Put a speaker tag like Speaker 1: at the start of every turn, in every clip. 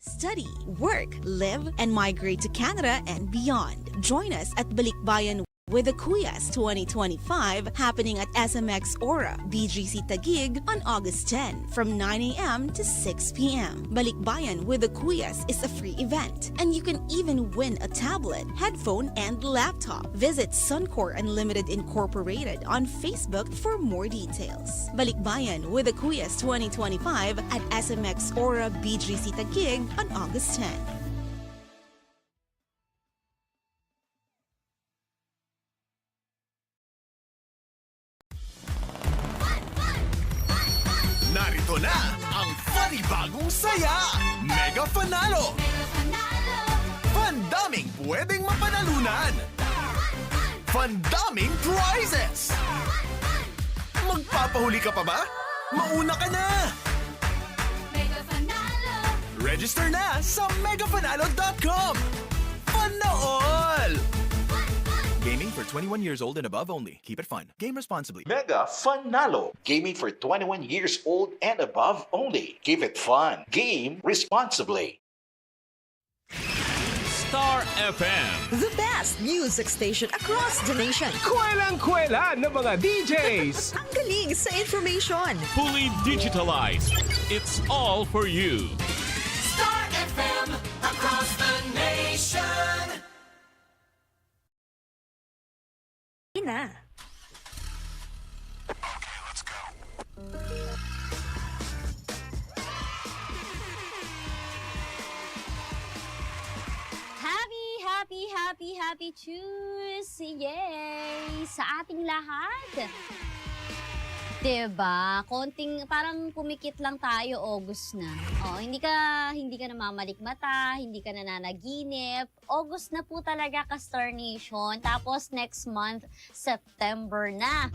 Speaker 1: Study, work, live, and migrate to Canada and beyond. Join us at Balikbayan with the Kuyas 2025 happening at SMX Aura, BGC Tagig on August 10 from 9 a.m. to 6 p.m. Balikbayan with the Kuyas is a free event, and you can even win a tablet, headphone, and laptop. Visit Suncor Unlimited Incorporated on Facebook for more details. Balikbayan with the Kuyas 2025 at SMX Aura, BGC Tagig on August 10.
Speaker 2: Narito na ang funny bagong saya! Mega Fanalo! Pandaming pwedeng mapanalunan! Pandaming prizes! Magpapahuli ka pa ba? Mauna ka na! Register na sa megafanalo.com! Panool! Gaming for 21 years old and above only. Keep it fun. Game responsibly.
Speaker 3: Mega Funalo. Gaming for 21 years old and above only. Keep it fun. Game responsibly.
Speaker 4: Star FM.
Speaker 5: The best music station across the nation.
Speaker 6: Kwelang-kwela ng mga DJs.
Speaker 5: Ang galing sa information.
Speaker 4: Fully digitalized. It's all for you.
Speaker 5: Ina.
Speaker 7: Happy, happy, happy, happy Tuesday! Yay! Sa ating lahat! 'Di ba? Konting parang pumikit lang tayo August na. Oh, hindi ka hindi ka namamalikmata, hindi ka nananaginip. August na po talaga ka Star Nation. Tapos next month, September na.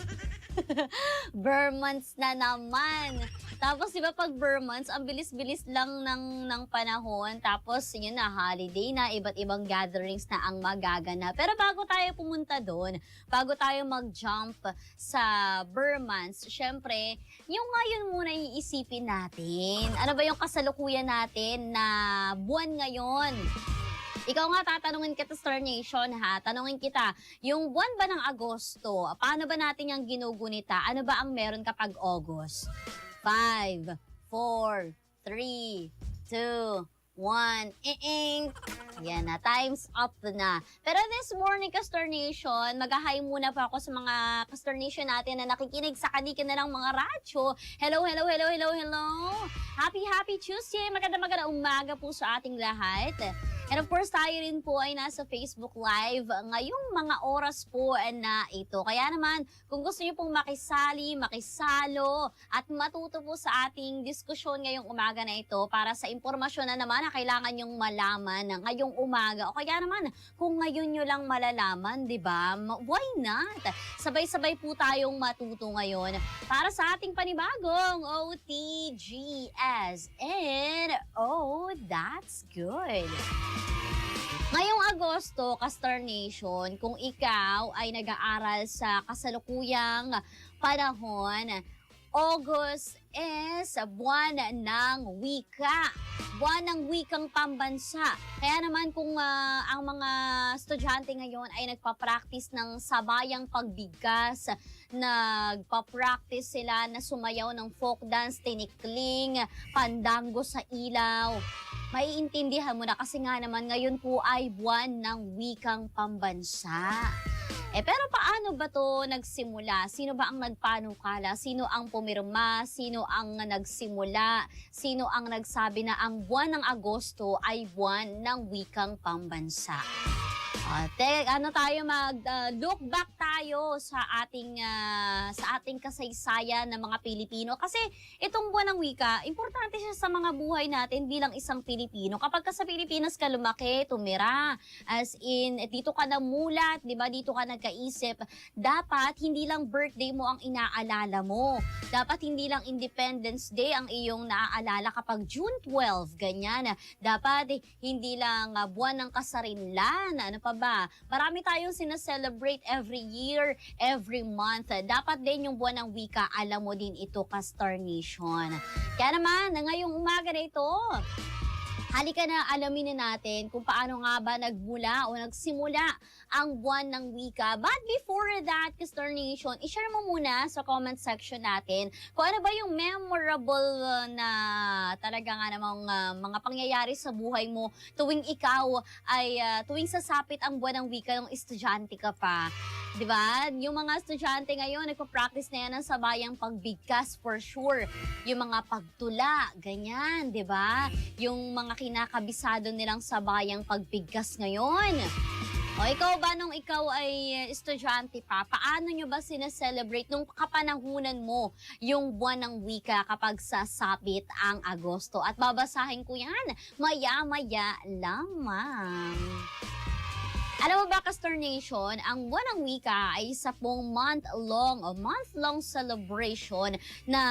Speaker 7: Burr months na naman. Tapos, di ba, pag Burr months, ang bilis-bilis lang ng, ng panahon. Tapos, yun na, holiday na, iba't ibang gatherings na ang magagana. Pero bago tayo pumunta doon, bago tayo mag-jump sa Burr months, syempre, yung ngayon muna iisipin natin. Ano ba yung kasalukuyan natin na buwan ngayon? Ikaw nga tatanungin kita Star Nation ha. Tanungin kita, yung buwan ba ng Agosto, paano ba natin yung ginugunita? Ano ba ang meron kapag August? 5, 4, 3, 2, 1, ing Yan na, time's up na. Pero this morning, Castor Nation, mag-hi muna po ako sa mga Castor Nation natin na nakikinig sa kanika na ng mga radyo. Hello, hello, hello, hello, hello. Happy, happy Tuesday. Maganda, maganda umaga po sa ating lahat. And of course, tayo rin po ay nasa Facebook Live ngayong mga oras po na ito. Kaya naman, kung gusto niyo pong makisali, makisalo, at matuto po sa ating diskusyon ngayong umaga na ito para sa impormasyon na naman na kailangan nyong malaman ngayong umaga. O kaya naman, kung ngayon nyo lang malalaman, di ba? Why not? Sabay-sabay po tayong matuto ngayon para sa ating panibagong OTGS. And, oh, that's good. Ngayong Agosto, Castar Nation, kung ikaw ay nag-aaral sa kasalukuyang panahon, August is buwan ng wika. Buwan ng wikang pambansa. Kaya naman kung ah, ang mga estudyante ngayon ay nagpa-practice ng sabayang pagbigas, nagpa-practice sila na sumayaw ng folk dance, tinikling, pandango sa ilaw, maiintindihan mo na kasi nga naman ngayon po ay buwan ng wikang pambansa. Eh pero paano ba to nagsimula? Sino ba ang nagpanukala? Sino ang pumirma? Sino ang nagsimula? Sino ang nagsabi na ang buwan ng Agosto ay buwan ng wikang pambansa? Ate, ano tayo mag uh, look back tayo sa ating ah, sa ating kasaysayan ng mga Pilipino kasi itong buwan ng wika, importante siya sa mga buhay natin bilang isang Pilipino. Kapag ka sa Pilipinas ka lumaki, tumira, as in dito ka namulat, 'di ba? Dito ka nagkaisip, dapat hindi lang birthday mo ang inaalala mo. Dapat hindi lang Independence Day ang iyong naaalala kapag June 12, ganyan. Dapat eh, hindi lang ah, buwan ng kasarinlan, ano pa ba? Marami tayong sineselebrate every year, every month. Dapat din yung buwan ng wika, alam mo din ito ka Star Nation. Kaya naman, ngayong umaga na ito, Halika na alamin na natin kung paano nga ba nagmula o nagsimula ang buwan ng wika. But before that, Kistar Nation, ishare mo muna sa comment section natin kung ano ba yung memorable uh, na talaga nga namang uh, mga pangyayari sa buhay mo tuwing ikaw ay uh, tuwing sasapit ang buwan ng wika ng estudyante ka pa. 'Di ba? Yung mga estudyante ngayon, nagpa-practice na yan ng sabayang pagbigkas for sure. Yung mga pagtula, ganyan, 'di ba? Yung mga kinakabisado nilang sabayang pagbigkas ngayon. O ikaw ba nung ikaw ay estudyante pa, paano nyo ba sineselebrate nung kapanahunan mo yung buwan ng wika kapag sasapit ang Agosto? At babasahin ko yan maya-maya lamang. Alam mo ba, Castor Nation, ang buwan ng wika ay isa pong month-long o month-long celebration na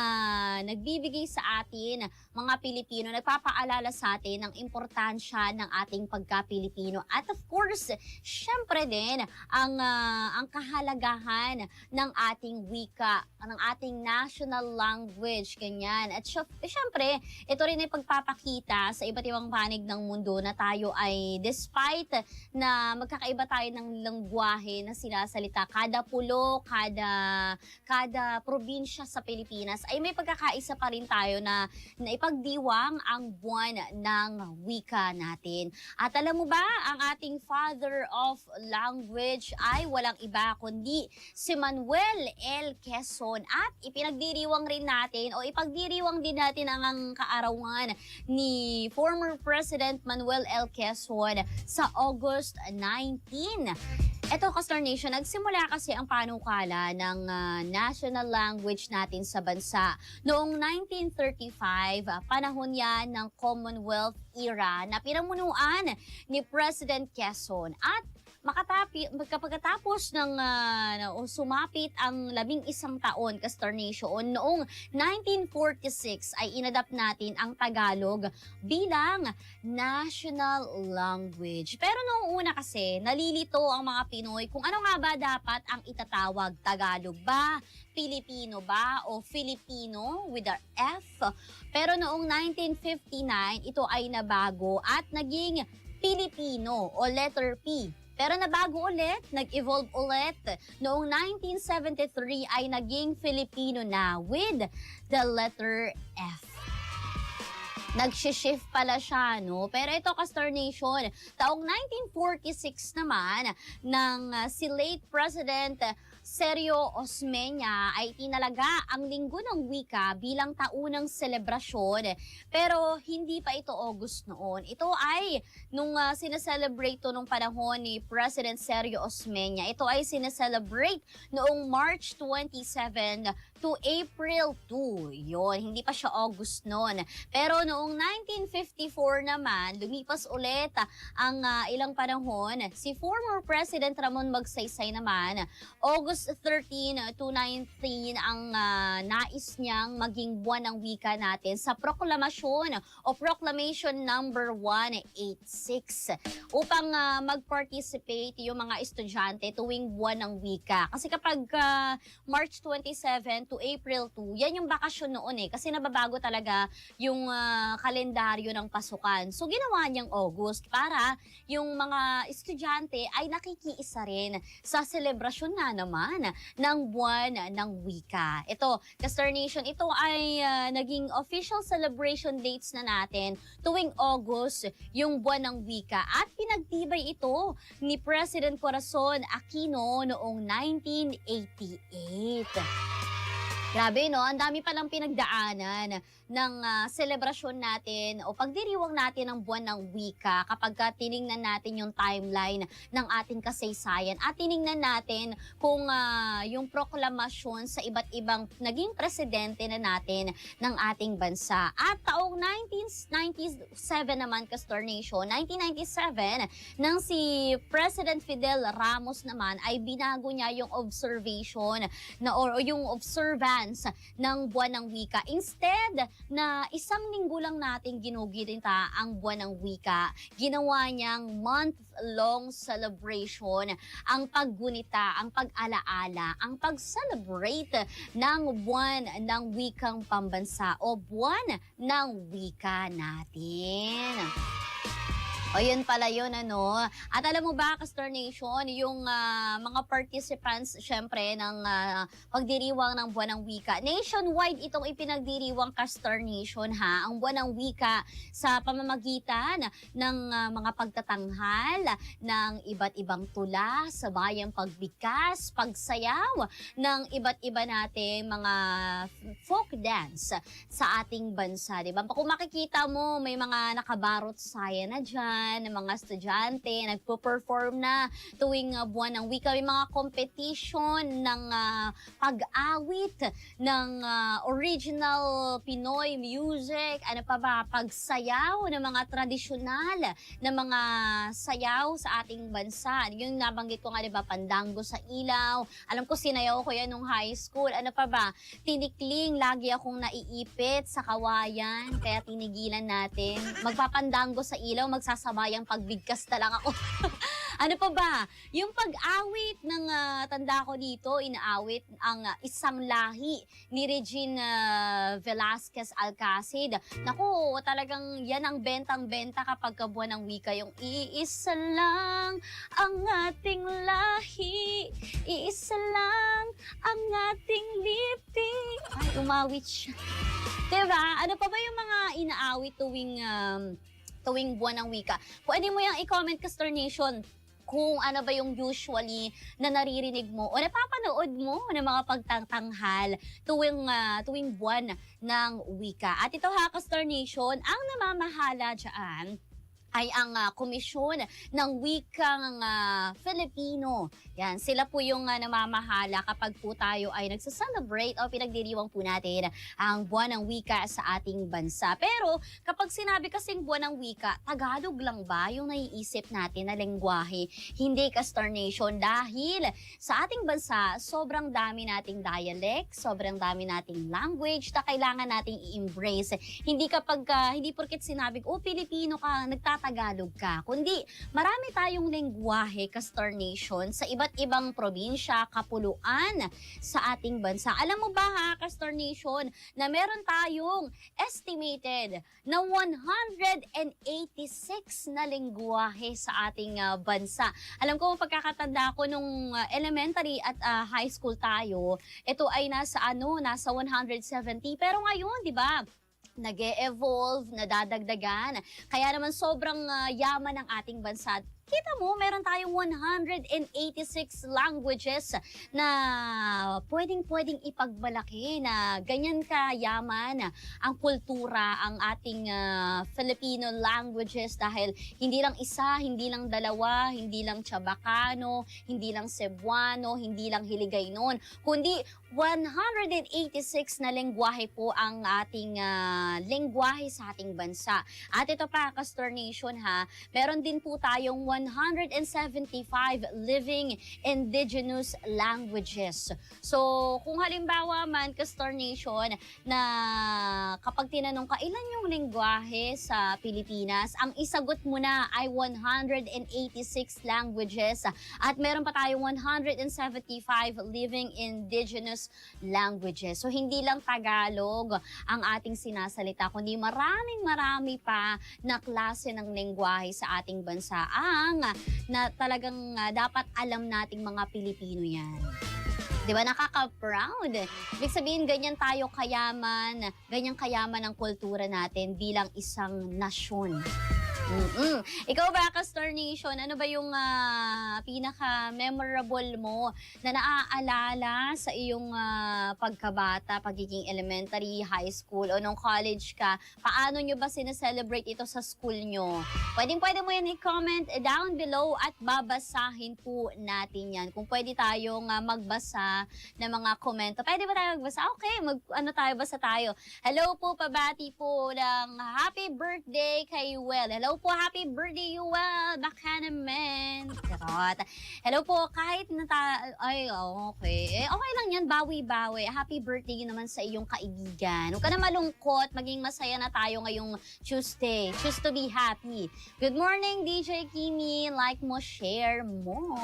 Speaker 7: nagbibigay sa atin, mga Pilipino, nagpapaalala sa atin ng importansya ng ating pagka-Pilipino. At of course, syempre din, ang, ah, ang kahalagahan ng ating wika, ng ating national language, ganyan. At syem- syempre, ito rin ay pagpapakita sa iba't ibang panig ng mundo na tayo ay despite na magkakaiba tayo ng lengguwahe na sinasalita. Kada pulo, kada, kada probinsya sa Pilipinas ay may pagkakaisa pa rin tayo na, na ipagdiwang ang buwan ng wika natin. At alam mo ba, ang ating father of language ay walang iba kundi si Manuel L. Quezon. At ipinagdiriwang rin natin o ipagdiriwang din natin ang, ang kaarawan ni former President Manuel L. Quezon sa August 19. Ito, Castor Nation, nagsimula kasi ang panukala ng ah, national language natin sa bansa. Noong 1935, ah, panahon yan ng Commonwealth era na pinamunuan ni President Quezon. At makatapi, pagkatapos ng o sumapit ang labing isang taon, Castor Nation, noong 1946 ay inadapt natin ang Tagalog bilang national language. Pero noong una kasi, nalilito ang mga Pinoy kung ano nga ba dapat ang itatawag. Tagalog ba? Pilipino ba? O Filipino with a F? Pero noong 1959, ito ay nabago at naging Pilipino o letter P. Pero nabago ulit, nag-evolve ulit. Noong 1973 ay naging Filipino na with the letter F. Nagsishift pala siya, no? Pero ito, Castor Nation, taong 1946 naman, ng uh, si late President Sergio Osmeña ay tinalaga ang Linggo ng Wika bilang taunang selebrasyon. Pero hindi pa ito August noon. Ito ay nung uh, sineselebrate to nung panahon ni President Sergio Osmeña. Ito ay sineselebrate noong March 27 to April 2. Yon, hindi pa siya August noon. Pero noong 1954 naman, lumipas ulit ang ah, ilang panahon. Si former President Ramon Magsaysay naman, August 13 to 19 ang ah, nais niyang maging buwan ng wika natin sa proklamasyon o Proclamation number 186 upang ah, mag-participate yung mga estudyante tuwing buwan ng wika. Kasi kapag ah, March 27 to April 2, yan yung bakasyon noon eh. Kasi nababago talaga yung ah, kalendaryo ng pasukan. So ginawa niyang August para yung mga estudyante ay nakikiisa rin sa selebrasyon na naman ng buwan ng wika. Ito, Castor ito ay ah, naging official celebration dates na natin tuwing August, yung buwan ng wika. At pinagtibay ito ni President Corazon Aquino noong 1988. Grabe, no? Ang dami palang pinagdaanan ng ah, selebrasyon natin o pagdiriwang natin ng buwan ng wika kapag ka tiningnan natin yung timeline ng ating kasaysayan at tiningnan natin kung ah, yung proklamasyon sa iba't ibang naging presidente na natin ng ating bansa. At taong 1997 naman, Castor Nation, 1997, nang si President Fidel Ramos naman ay binago niya yung observation na or, o yung observance participants ng Buwan ng Wika. Instead na isang linggo lang natin ginugitinta ang Buwan ng Wika, ginawa niyang month-long celebration ang paggunita, ang pag-alaala, ang pag-celebrate ng Buwan ng Wikang Pambansa o Buwan ng Wika natin. O yun pala yun ano. At alam mo ba, Castor Nation, yung ah, mga participants syempre ng ah, pagdiriwang ng Buwan ng Wika. Nationwide itong ipinagdiriwang Castor Nation ha. Ang Buwan ng Wika sa pamamagitan ng ah, mga pagtatanghal ng iba't ibang tula, sabayang pagbigkas, pagsayaw ng iba't iba nating mga folk dance sa ating bansa, 'di ba? Kung makikita mo, may mga nakabarot saya na diyan, ng mga estudyante nagpo-perform na tuwing uh, buwan ng wika, may mga competition ng ah, pag-awit ng ah, original Pinoy music, ano pa ba, pagsayaw ng mga tradisyonal na mga sayaw sa ating bansa. Yung nabanggit ko nga, 'di ba, pandango sa ilaw. Alam ko sinayaw ko 'yan nung high school. Ano pa ba? tinikling, lagi akong naiipit sa kawayan, kaya tinigilan natin. Magpapandango sa ilaw, magsasabayang pagbigkas na lang ako. ano pa ba? Yung pag-awit ng ah, tanda ko dito, inaawit ang ah, isang lahi ni Regina Velasquez Alcacid. Naku, talagang yan ang bentang-benta kapag kabuan ng wika, yung iisa lang ang ating lahi, iisa lang ang ating liping. Ay, umawit siya. Diba? Ano pa ba yung mga inaawit tuwing, um, tuwing buwan ng wika? Pwede mo yung i-comment, Castor Nation, kung ano ba yung usually na naririnig mo o napapanood mo ng mga pagtatanghal tuwing, ah, tuwing buwan ng wika. At ito ha, Castor Nation, ang namamahala dyan ay ang ah, komisyon ng wikang ah, Filipino. Yan, sila po yung ah, namamahala kapag po tayo ay nagsa-celebrate o pinagdiriwang po natin ang buwan ng wika sa ating bansa. Pero kapag sinabi kasing buwan ng wika, Tagalog lang ba yung naiisip natin na lengguwahe? Hindi Nation dahil sa ating bansa, sobrang dami nating dialect, sobrang dami nating language na kailangan nating i-embrace. Hindi kapag, ah, hindi porket sinabing, oh, Pilipino ka, nagtatagalog ka. Kundi, marami tayong lengguwahe, Castor Nation, sa iba't ibang probinsya, kapuluan sa ating bansa. Alam mo ba ha, Castor Nation, na meron tayong estimated na 186 na lengguwahe sa ating ah, bansa. Alam ko, pagkakatanda ko nung ah, elementary at ah, high school tayo, ito ay nasa ano, nasa 170. Pero ngayon, di ba, nag evolve nadadagdagan. Kaya naman sobrang ah, yaman ng ating bansa. Kita mo, meron tayong 186 languages na pwedeng-pwedeng ipagmalaki na ganyan kayaman ang kultura, ang ating ah, Filipino languages dahil hindi lang isa, hindi lang dalawa, hindi lang Chabacano, hindi lang Cebuano, hindi lang Hiligaynon, kundi 186 na lengguwahe po ang ating ah, lengguwahe sa ating bansa. At ito pa, Castor Nation ha, meron din po tayong 175 living indigenous languages. So, kung halimbawa man, Castor Nation, na kapag tinanong ka, ilan yung lengguwahe sa Pilipinas, ang isagot mo na ay 186 languages at meron pa tayong 175 living indigenous languages. So, hindi lang Tagalog ang ating sinasalita, kundi maraming marami pa na klase ng lengguwahe sa ating bansa ang na talagang ah, dapat alam nating mga Pilipino yan. Di ba? Nakaka-proud. Ibig sabihin, ganyan tayo kayaman, ganyan kayaman ang kultura natin bilang isang nasyon. Mm-mm. Ikaw ba, Castor Nation, ano ba yung ah, pinaka-memorable mo na naaalala sa iyong ah, pagkabata, pagiging elementary, high school, o nung college ka? Paano nyo ba sineselebrate ito sa school nyo? Pwedeng pwede mo yan i-comment down below at babasahin po natin yan. Kung pwede tayong ah, magbasa ng mga komento. Pwede ba tayo magbasa? Okay, mag, ano tayo, basa tayo. Hello po, pabati po ng happy birthday kay Well. Hello Hello po, happy birthday, Yuel. Baka naman. Charot. Hello po, kahit nata... Ay, okay. Eh, okay lang yan, bawi-bawi. Happy birthday naman sa iyong kaibigan. Huwag ka na malungkot. Maging masaya na tayo ngayong Tuesday. Choose to be happy. Good morning, DJ Kimi. Like mo, share mo.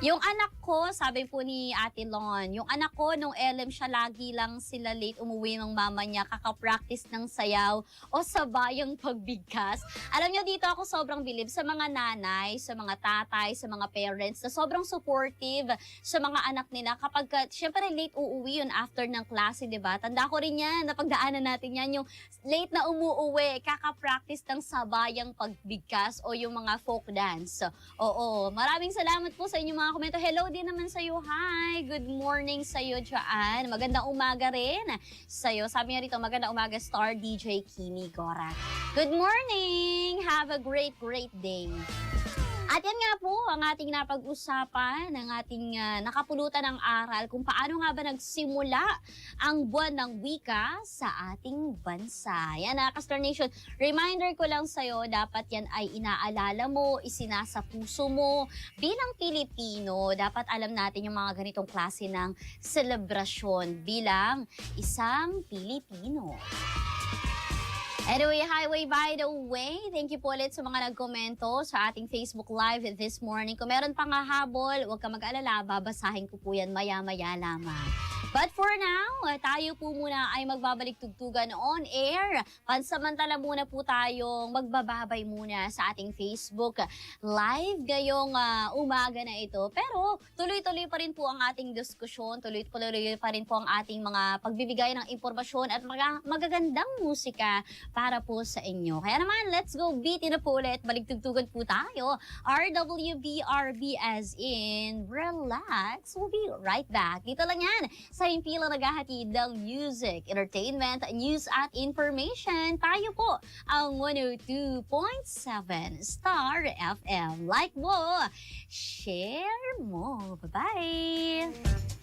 Speaker 7: Yung anak ko, sabi po ni Ate Lon, yung anak ko, nung LM siya, lagi lang sila late umuwi ng mama niya, kakapractice ng sayaw o sabayang pagbigkas. Alam niyo, dito ako sobrang bilib sa mga nanay, sa mga tatay, sa mga parents na sobrang supportive sa mga anak nila kapag, ka- syempre late uuwi yun after ng klase, di ba? Tanda ko rin yan, napagdaanan natin yan, yung late na umuuwi, kakapractice ng sabayang pagbigkas o yung mga folk dance. Oo, maraming salamat po sa inyong mga komento. Hello din naman sa iyo. Hi, good morning sa iyo, Joanne. Magandang umaga rin sa iyo. Sabi nga rito, magandang umaga, Star DJ Kimi Gora. Good morning! Have a great, great day. At yan nga po ang ating napag-usapan, ang ating ah, nakapulutan ng aral kung paano nga ba nagsimula ang buwan ng wika sa ating bansa. Yan na, Castor Nation. Reminder ko lang sa'yo, dapat yan ay inaalala mo, isinasa puso mo. Bilang Pilipino, dapat alam natin yung mga ganitong klase ng selebrasyon bilang isang Pilipino. Anyway, highway by the way, thank you po ulit sa mga nagkomento sa ating Facebook Live this morning. Kung meron pang hahabol, huwag ka mag-alala, babasahin ko po yan maya-maya lamang. But for now, tayo po muna ay magbabalik tugtugan on air. Pansamantala muna po tayong magbababay muna sa ating Facebook live ngayong ah, umaga na ito. Pero tuloy-tuloy pa rin po ang ating diskusyon, tuloy-tuloy pa rin po ang ating mga pagbibigay ng impormasyon at mga magagandang musika para po sa inyo. Kaya naman, let's go beat na po ulit. Baligtugtugan po tayo. RWBRB as in relax. We'll be right back. Dito lang yan sa impila naghahatid ng music, entertainment, news at information. Tayo po ang 102.7 Star FM. Like mo, share mo. Bye-bye!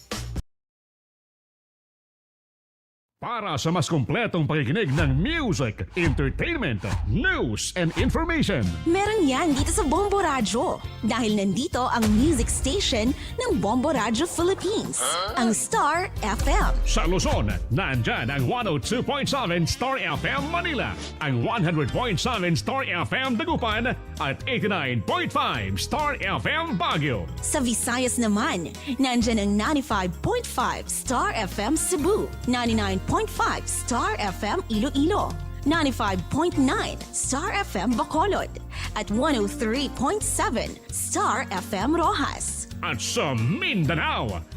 Speaker 4: Para sa mas kompletong pakikinig ng music, entertainment, news, and information.
Speaker 1: Meron yan dito sa Bombo Radyo. Dahil nandito ang music station ng Bombo Radyo Philippines, ang Star FM.
Speaker 4: Sa Luzon, nandyan ang 102.7 Star FM Manila, ang 100.7 Star FM Dagupan, at 89.5 Star FM Baguio.
Speaker 1: Sa Visayas naman, nandyan ang 95.5 Star FM Cebu, 99.5 Star FM Iloilo, 95.9 Star FM Bacolod, at 103.7 Star FM Rojas.
Speaker 4: At sa Mindanao,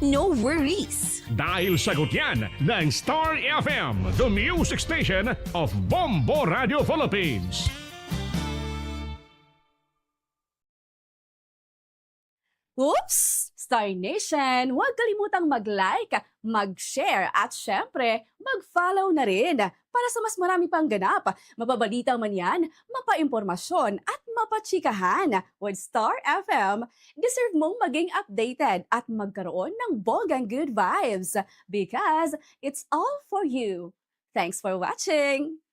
Speaker 1: no worries.
Speaker 4: Dahil sagot yan ng Star FM, the music station of Bombo Radio Philippines.
Speaker 8: Oops! Star Nation, huwag kalimutang mag-like, mag-share at syempre, mag-follow na rin para sa mas marami pang ganap. Mapabalita man yan, mapaimpormasyon at mapachikahan. With Star FM, deserve mong maging updated at magkaroon ng bogang good vibes because it's all for you. Thanks for watching!